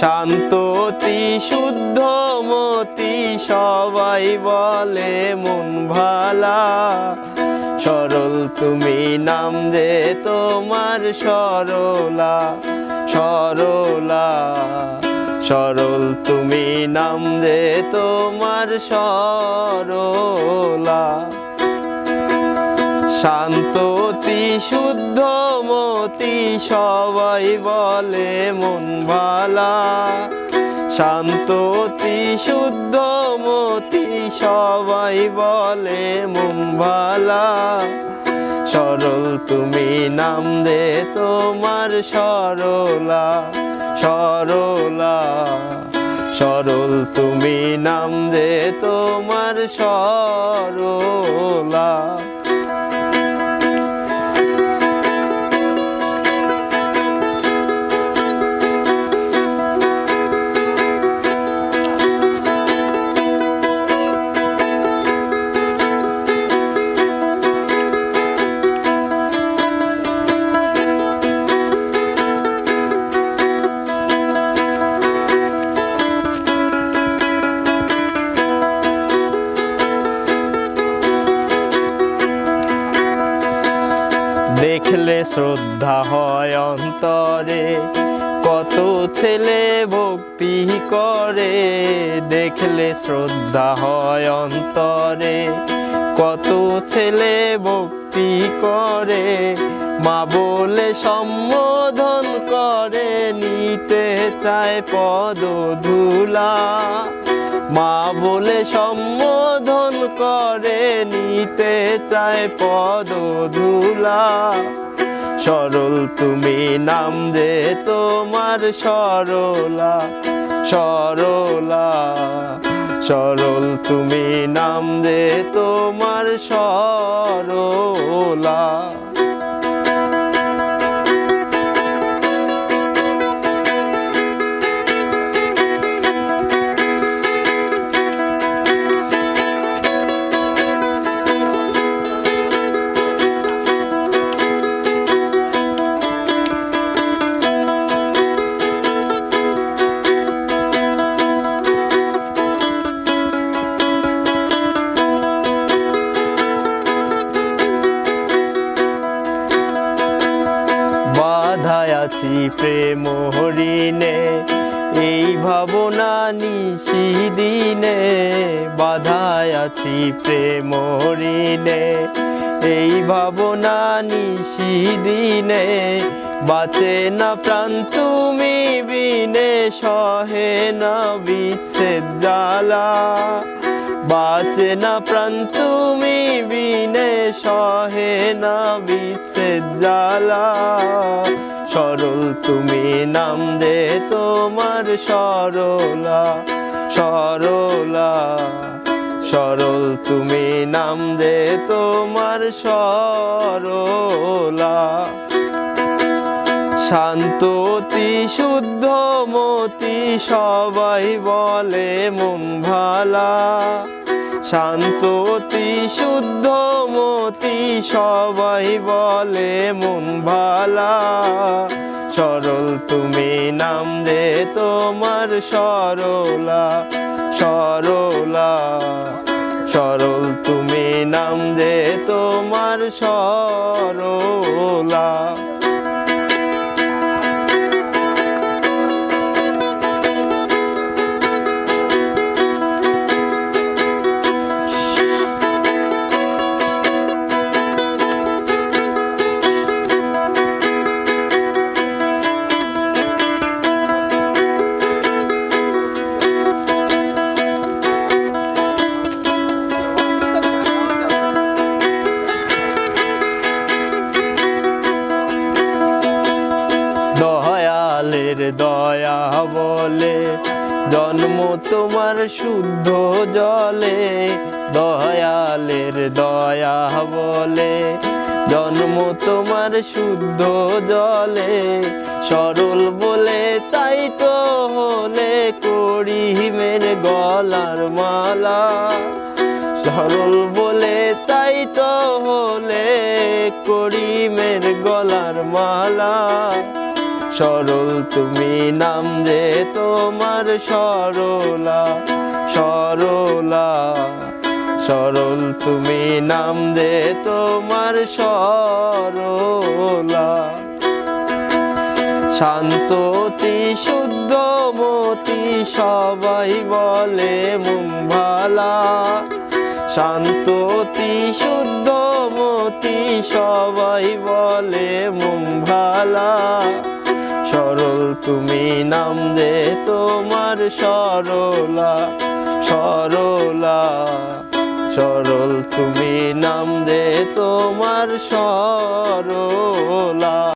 শান্ততি, শুদ্ধমতি, সবাই বলে মন ভালা। সরল তুমি নাম যে তোমার সরলা সরলা। সরল তুমি নাম যে তোমার সরলা। শান্ততি, শুদ্ধমতি, সবাই বলে মন ভালা। শান্ততি, শুদ্ধমতি, সবাই বলে মন ভালা। সরল তুমি নাম দে তোমার সরলা সরলা। সরল তুমি নাম দে তোমার সরলা। দেখলে শ্রদ্ধা হয় অন্তরে। কত ছেলে ভক্তি করে, দেখলে শ্রদ্ধা হয় অন্তরে। কত ছেলে ভক্তি করে, মা বলে সম্বোধন করে, নিতে চায় পদ ধুলা। মা বলে সম্বোধন করে, নিতে চায় পদ ধুলা। সরল তুমি নাম যে তোমার সরলা সরলা। সরল তুমি নাম দে তোমার সরলা। আছি প্রেম হরিণে, এই ভাবনা নিশি দিনে বাধায় আছি প্রেম হরিণে, এই ভাবনা নিশি দিনে বাঁচে না প্রাণ তুমি বিনে, সহে না বিচ্ছেদ জ্বালা। বাঁচে না প্রাণ তুমি বিনে, সহে না বিচ্ছেদ জ্বালা। সরল, তুমি নাম দে তোমার সরলা সরলা, সরল, তুমি নাম দে তোমার সরলা। শান্ততি শুদ্ধ, মতি সবাই বলে মন ভালা। শান্ততি শুদ্ধমতি সবাই বলে, মন ভালা। সরল তুমি নাম দে তোমার সরলা সরলা। সরল তুমি নাম দে তোমার সরলা। দয়ালের দয়া বলে, জন্ম তোমার শুদ্ধ জলে, দয়ালের দয়া বলে, জন্ম তোমার শুদ্ধ জলে, সরল বলে তাই তো হলে করিমের গলার মালা, সরল বলে তাই তো হলে করিমের গলার মালা। সরল, তুমি নাম যে তোমার সরলা সরলা। সরল, তুমি নাম দে তোমার সরলা। শান্ততি শুদ্ধ মতি, সবাই বলে ভালা। শান্ততি শুদ্ধ মতি, সবাই বলে ভালা। সরল তুমি নাম দে তোমার সরলা সরলা। সরল তুমি নাম দে তোমার সরলা।